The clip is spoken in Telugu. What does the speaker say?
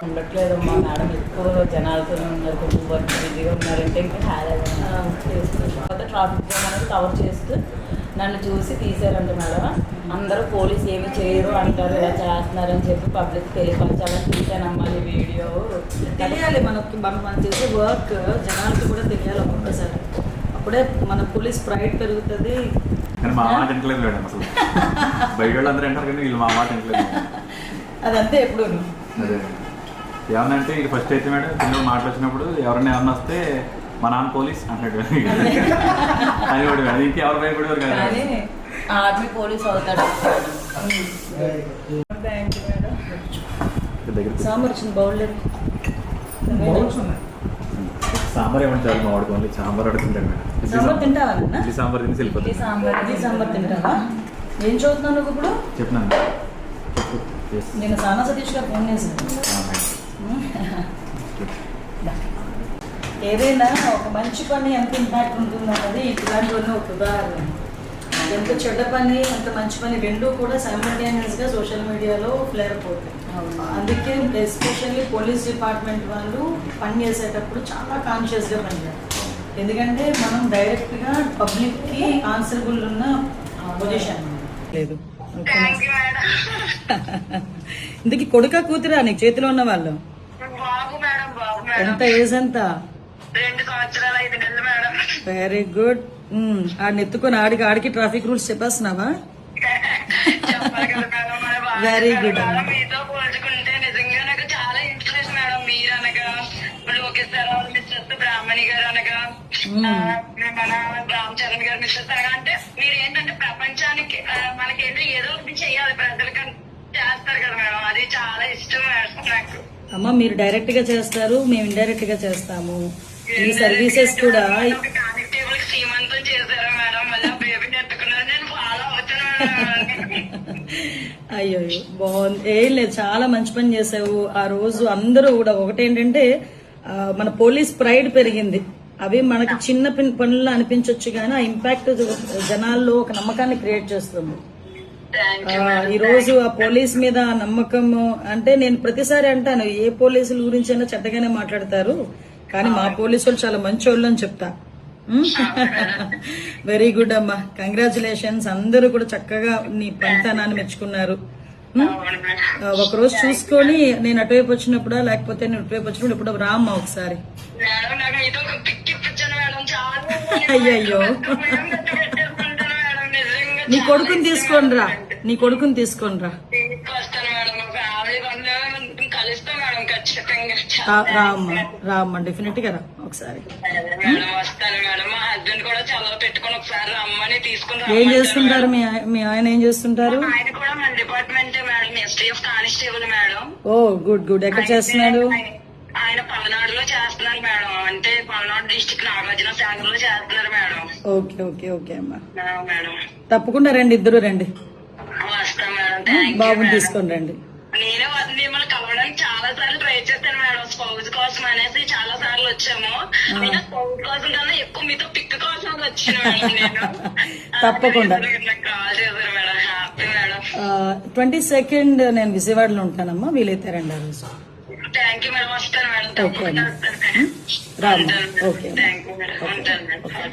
ఉండట్లేదు మా మేడం ఎక్కువ జనాలతోనే ఉన్నారు కొంచెం వర్క్ బిజీగా ఉన్నారంటే ఇంకా చేస్తుంది తర్వాత ట్రాఫిక్ జామ్ అనేది కవర్ చేస్తూ నన్ను చూసి తీశారంట మేడం. అందరూ పోలీస్ ఏమి చేయరు అంటారు ఇలా చేస్తున్నారని చెప్పి పబ్లిక్ తెలియపరచాలని తీశానమ్మా ఈ వీడియో. తెలియాలి మనకి మనం మనం చేసే వర్క్ జనాలకి కూడా తెలియాలి ఒక్కొక్కసారి. అప్పుడే మన పోలీస్ ప్రైడ్ పెరుగుతుంది. కానీ మా మాట వింటలేదు మేడం అసలు. బయట వాళ్ళు అందరూ అంటారు కానీ వీళ్ళు మా మాట వింటలేదు అదంతే ఎప్పుడు అదే. ఏమన్నంటే ఇది ఫస్ట్ అయితే మేడం పిల్లలు మాట్లాడినప్పుడు ఎవరైనా ఏమన్నా వస్తే మా నాన్న పోలీస్ అంటాడు అని కూడా మేడం ఇంకెవరు భయపడేవారు కదా. ఆర్మీ పోలీస్ అవుతాడు. సాంబార్ వచ్చింది బౌల్ సాంబార్ మా వాడికి ఓన్లీ సాంబార్ అడుగుతుంటాడు మేడం. సాంబార్ తింటావా ఇడ్లీ సాంబార్ తిని వెళ్ళిపోతుంది సాంబార్ సాంబార్ తింటావా? ఏం చదువుతున్నావు నువ్వు ఇప్పుడు? Yes. నేను సానా సతీష్ గారు ఫోన్ చేశాను. ఏదైనా ఒక మంచి పని ఎంత ఇంపాక్ట్ ఉంటుందన్నది ఇట్లాంటివన్నీ ఒక ఉదాహరణ. ఎంత చెడ్డ పని ఎంత మంచి పని రెండూ కూడా సైమల్టేనియస్గా సోషల్ మీడియాలో ఫ్లేర్ అవును. అందుకే ఎస్పెషల్లీ పోలీస్ డిపార్ట్మెంట్ వాళ్ళు పని చేసేటప్పుడు చాలా కాన్షియస్గా పనిచేయాలి ఎందుకంటే మనం డైరెక్ట్గా పబ్లిక్కి ఆన్సరబుల్ ఉన్న పొజిషన్ లేదు. ఇందుకు కొడుక కూతురా నీకు చేతిలో ఉన్న వాళ్ళు? ఎంత ఏజ్ ఎంత? రెండు సంవత్సరాలు ఐదు నెలలు మేడం. వెరీ గుడ్ ఆడిని ఎత్తుకొని ఆడికి ఆడికి ట్రాఫిక్ రూల్స్ చెప్పేస్తున్నావా? మేడం, అమ్మా. మీతో పోల్చుకుంటే నిజంగా నాకు చాలా ఇన్స్పిరేషన్ మేడం. మీరు అనగా లోకేష్ సార్ మిస్టర్స్ బ్రాహ్మణి గారు అనగా. ఆ, మన రామ్ చరణ్ గారు మిస్టర్స్ అనగా అంటే మీరు ఏంటంటే ప్రపంచానికి ఆ, మనకేంటో ఏదో ఒకటి చెయ్యాలి ప్రజలకి చేస్తారు కదా మేడం. అది చాలా ఇష్టం నాకు. అమ్మ మీరు డైరెక్ట్గా చేస్తారు మేము ఇండైరెక్ట్గా చేస్తాము. ఈ సర్వీసెస్ కూడా అయ్యో బాగుంది. ఏం లేదు చాలా మంచి పని చేసావు. ఆ రోజు అందరూ కూడా ఒకటేంటంటే మన పోలీస్ ప్రైడ్ పెరిగింది. అవి మనకి చిన్న పిన్- పనుల్లో అనిపించవచ్చు కానీ ఆ ఇంపాక్ట్ జనాల్లో ఒక నమ్మకాన్ని క్రియేట్ చేస్తుంది. థ్యాంక్ ఆ, ఈ రోజు ఆ పోలీస్ మీద నమ్మకము అంటే నేను ప్రతిసారి అంటాను ఏ పోలీసుల గురించి అయినా చెడ్డగానే మాట్లాడతారు కానీ మా పోలీసులు చాలా మంచోళ్ళు అని చెప్తా. వెరీ గుడ్ అమ్మా. కంగ్రాచులేషన్స్ అందరూ కూడా చక్కగా నీ పనితనాన్ని మెచ్చుకున్నారు. ఒకరోజు చూసుకొని నేను అటువైపు వచ్చినప్పుడా లేకపోతే నేను ఇటువైపు వచ్చినప్పుడు ఇప్పుడు రామ్మా ఒకసారి. అయ్యయ్యో. నీ కొడుకుని తీసుకొని రా. నీ కొడుకుని తీసుకొని రా తీసుకొస్తాను మేడం. మా ఫ్యామిలీ పనులు కలుస్తాం మేడం ఖచ్చితంగా. రా- చాలా రా అమ్మా రా అమ్మా డెఫినెట్గా రా ఒకసారి ఏం చేస్తుంటారు. మీ ఆయ- మీ ఆయన ఏం చేస్తుంటారు? ఆయన కూడా మన department madam STF constable madam. Oh good good. ఎక్కడ చేస్తున్నాడు? ఆయన- పల్నాడులో అంటే పల్నాడు డిస్టిక్ నాగార్జున సాగర్లో చేస్తున్నారు మేడం. ఓకే ఓకే ఓకే అమ్మా. మేడం. తప్పకుండా రండి ఇద్దరు రండి. వస్తాం మేడం. థ్యాంక్ బాబుని. తీసుకొని రండి. నేనే వద్ద మిమ్మల్ని కలవడానికి చాలా సార్లు ట్రై చేస్తాను మేడం. స్పౌజ్ కోసం అనేసి చాలా సార్లు వచ్చాము. నేను స్పౌజ్ కోసం కన్నా ఎక్కువ మీతో పిక్ కోసం వచ్చాను మేడం నేను. తప్పకుండా. కాల్ చేశారు madam. Happy madam. Twenty second నేను విజయవాడలో ఉంటానమ్మా. వీలైతే రండి ఆ రోజు. థ్యాంక్ యూ మేడం వస్తాను మేడం ఓకే రామ్మా. థ్యాంక్ యూ మేడం ఉంటాను మేడం.